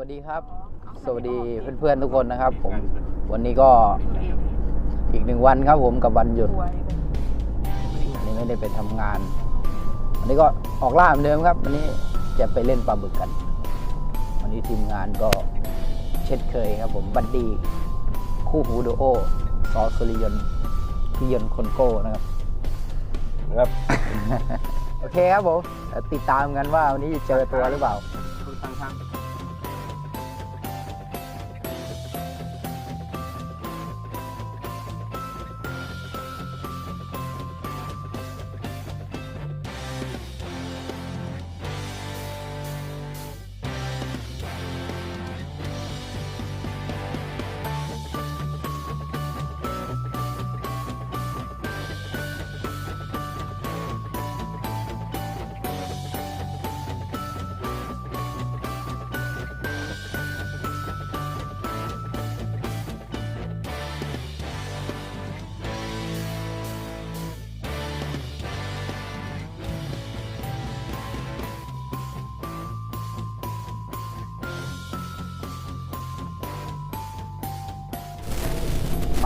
วัสดีครับ สวัสดีเพื่อนๆทุกคนนะครับ ผมวันนี้ก็อีกหนึ่งวันครับผมกับวันหยุดวันนี้ไม่ได้ไปทำงาน วันนี้ก็ออกล่าเหมือนเดิมครับ วันนี้จะไปเล่นปลาบึกกัน วันนี้ทีมงานก็เช่นเคยครับผมบัดดี้คู่หูดูโอซอสุริยนต์พี่ยนต์คนโก้นะครับครับโอเคครับผมเดี๋ยวติดตามกันว่าวันนี้จะเจอตัวหรือเปล่า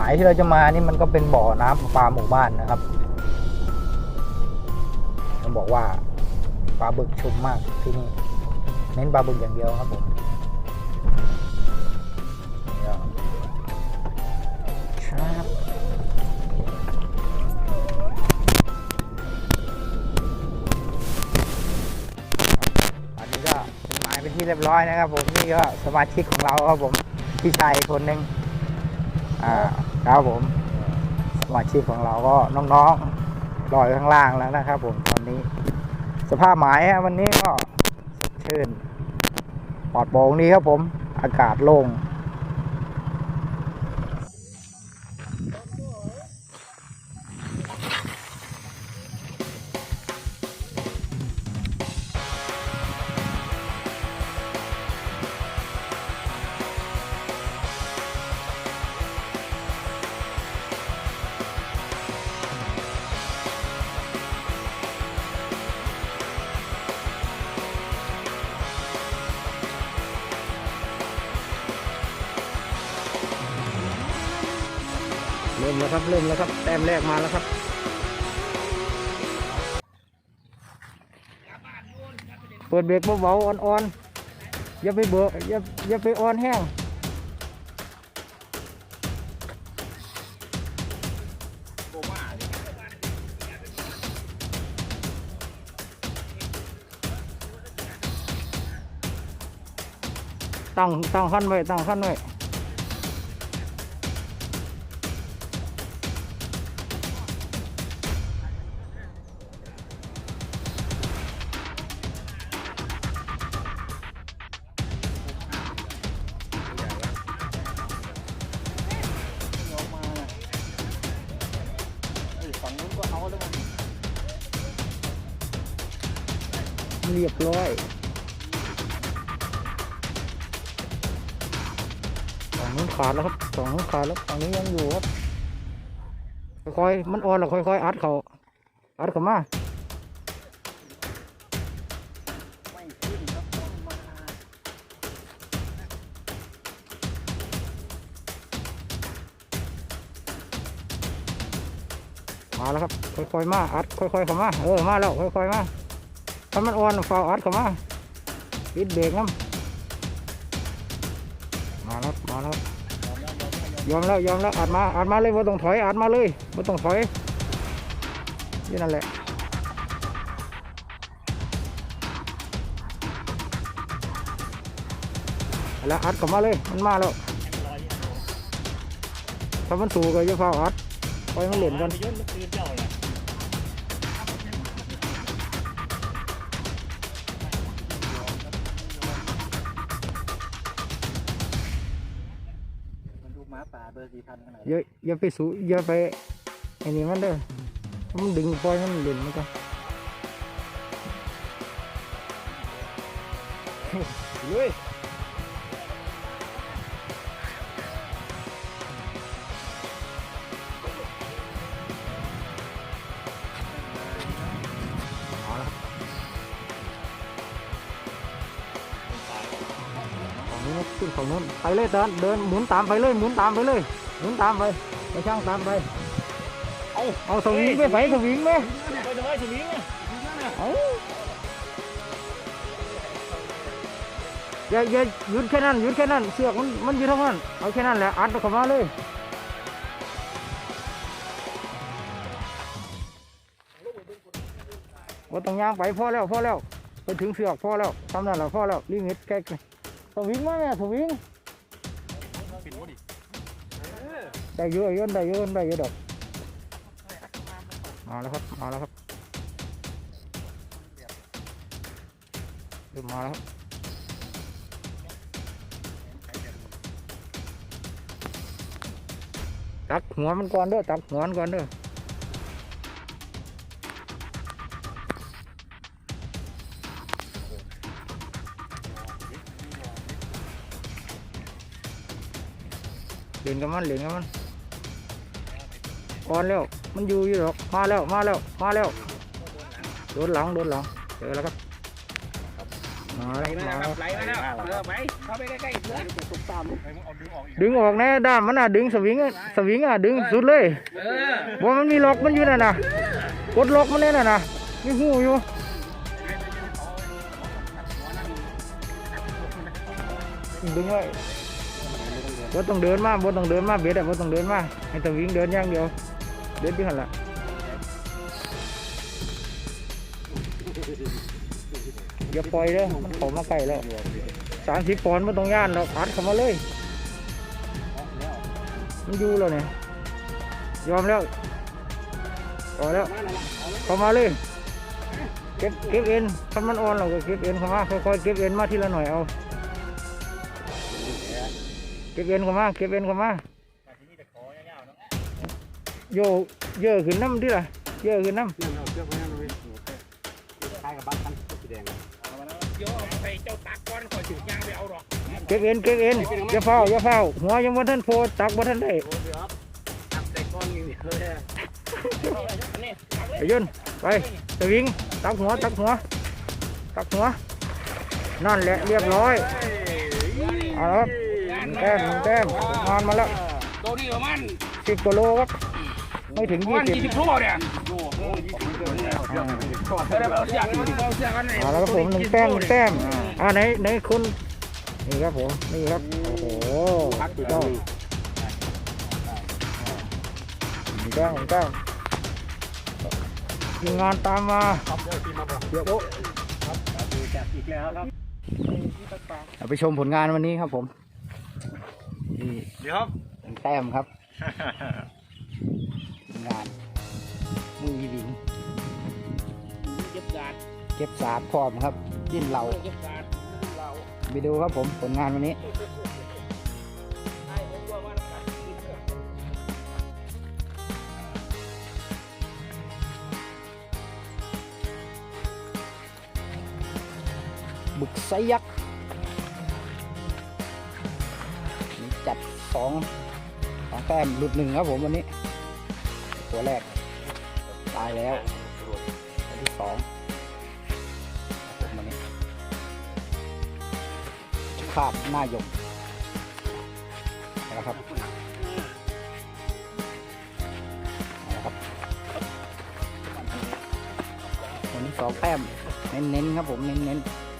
มายที่เราจะมานี่มันก็เป็นบ่อน้ำประปลาหมู่บ้านนะครับต้องบอกว่าปลาบึกชุมมากที่นี่เน้นปลาบึกอย่างเดียวครับผมครับอันนี้ก็เป็นหมายเป็นที่เรียบร้อยนะครับผมนี่ก็สมาชิกของเราครับผมพี่ชายคนหนึ่งอ่า ครับผมสมาชิกของเราก็น้องๆลอยข้างล่างแล้วนะครับ ผมตอนนี้ สภาพหมายวันนี้ก็ชื่นปลอดโปร่งนี้ครับผม อากาศโล่ง ริ่มแล้วครับเริ่มแล้วครับแต้มแรกมาแล้วครับเปิดเบรกเบาๆอ่อนๆอย่าไปเบออย่าอย่าไปอ่อนแห้งตั้งตั้งขั้นไว้ตั้งขั้นไว้ เรียบร้อยฝั่งนู้นขาดแล้วครับฝั่งนู้นขาดแล้วฝั่งนี้ยังอยู่ครับค่อยๆมันอ่อนแล้วค่อยๆอัดเขาอัดเขามามาแล้วครับ ค่อยๆมา อัด ค่อยๆเข้ามา เออ มาแล้ว ค่อยๆมา ถ้ามันอ่อนฝ่าอัดเข้ามาปิดเบรกน้ำมาแล้วมาแล้วยอมแล้วยอมแล้วอัดมาอัดมาเลยว่าต้องถอยอัดมาเลยว่าต้องถอยนี่นั่นแหละแล้วอัดกลับมาเลยมันมาแล้วถ้ามันสูงก็จะเฝ้าอัดปล่อยมันเล่นกัน อย่าอย่าไปสูอย่าไปไอ้นี่มันเด้อมันดึงปล่อยมันเล่นมันกันลุย นู้นนี่นะขึ้นเขานู้นไปเลยเดินเดินหมุนตามไปเลยหมุนตามไปเลยหมุนตามไปไปช่างตามไปเอาเอาสวิงไปไปสวิงไหมไปทำไมถึงนี้ไงเอาอย่าอย่าหยุดแค่นั้นหยุดแค่นั้นเสือกมันมันอยู่เท่านั้นเอาแค่นั้นแหละอัดเข้ามาเลยว่าต้องย่างไปพอแล้วพอแล้วไปถึงเสือกพอแล้วทำนั่นแหละพอแล้วลิมิตแค่ สวิงมาแม่ยสวิงปิดหัวดิได้เยอะเยอะได้เยอะได้เยอะดอกมาแล้วครับมาแล้วครับเริ่มมาแล้วครับตักหัวมันก่อนเด้อตักหัวมันก่อนเด้อ เล่นกับมันเล่นกับมันก่อนแล้ว มันอยู่อยู่หรอก มาแล้ว มาแล้ว มาแล้ว โดนหลัง โดนหลัง เจอแล้วครับ มาแล้ว มาแล้วไหลมาแล้วเออไปเข้าไปใกล้ๆเลยตุ๊กตามไปมึงเอาดึงออกอีกดึงออกแน่ด้ามมันอะ ดึงสวิงอะสวิงอะ ดึงสุดเลยเออว่ามันมีล็อกมันอยู่น่ะนะกดล็อกมันเนี่ยน่ะนะมีหูอยู่ดึงไว้ บ่ต้องเดินมาบ่ต้องเดินมาเบ็ดอะบ่ต้องเดินมาให้สวิงเดินอย่างเดียว เดินที่หันละอย่าปล่อยเด้อมันเข้ามาใกล้แล้วสามสิบปอนด์ไม่ต้องย่านเราอัดเข้ามาเลย มันอยู่แล้วเนี่ยยอมแล้วพอแล้ว เข้ามาเลยเก็บเก็บเอ็นถ้ามันอ่อนเราก็เก็บเอ็นเข้ามาค่อยๆเก็บเอ็นมาทีละหน่อยเอา เก็บเอ็นเข้ามาเก็บเอ็นเข้ามาโยเยอะขึ้นน้ำดิล่ะเยอะขึ้นน้ำเก็บเอ็นเก็บเอ็นอย่าเฝ้าอย่าเฝ้าหัวยังบ่ทันโพตักบ่ทันได้ตับใส่ก้อนเยนี่ไอ้ยนไปสวิงตักหัวตักหัวตักหัวนั่นแหละเรียบร้อยเอาละ ครับแต้มหนึ่งแต้มงานมาแล้วตัวนี้ประมาณสิบกิโลครับ ไม่ถึงยี่สิบยี่สิบโลเนี่ยเอนแล้วเดี๋ยวเอาเสียงเอาเสียงกันเอาแล้วครับผมหนึ่งแต้มหนึ่งแต้มอ่าไหนไหนคุณนี่ครับผมนี่ครับโอ้โหเจ้าหนึ่งแต้มหนึ่งแต้มทีมงานตามมาเดี๋ยวโอ้อีกแล้วครับ ไปชมผลงานวันนี้ครับผม เดี๋ยวครับหนึ่งแต้มครับผลงานมือหญิงเก็บการเก็บสาดพร้อมครับดิ้นเหล่าเก็บการเราไปดูครับผมผลงานวันนี้ไอ้ผมว่าว่าการกินบึกไซยักษ์นี่จัด สองสองแต้มหลุดหนึ่งครับผมวันนี้ ตัวแรก ตายแล้วตัวที่สองผมวันนี้คาบหน้าหยกนะครับนะครับวันนี้สองแต้มเน้นๆครับผมเน้นๆ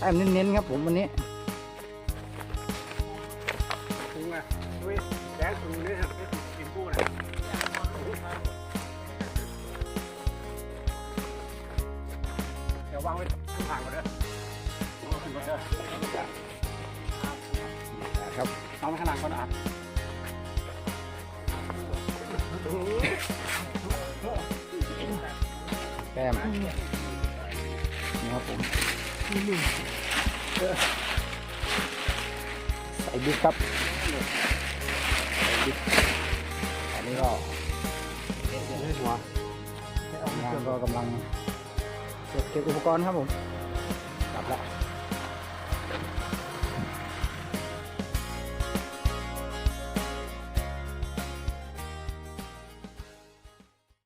แต้มเน้นๆครับผมวันนี้ถุงอะเฮ้ยแดงถุงนี่ครับกินปูนะเดี๋ยววางไว้ข้างทางก่อนเด้อเอาขึ้นก่อนเด้อครับเอาไว้ข้างหลังก่อนอะแต้มนี่ครับผม ใส่บิ๊กครับใส่บิ๊กอันนี้ก็หัวงานก็กำลังเก็บเก็บอุปกรณ์ครับผมกลับละ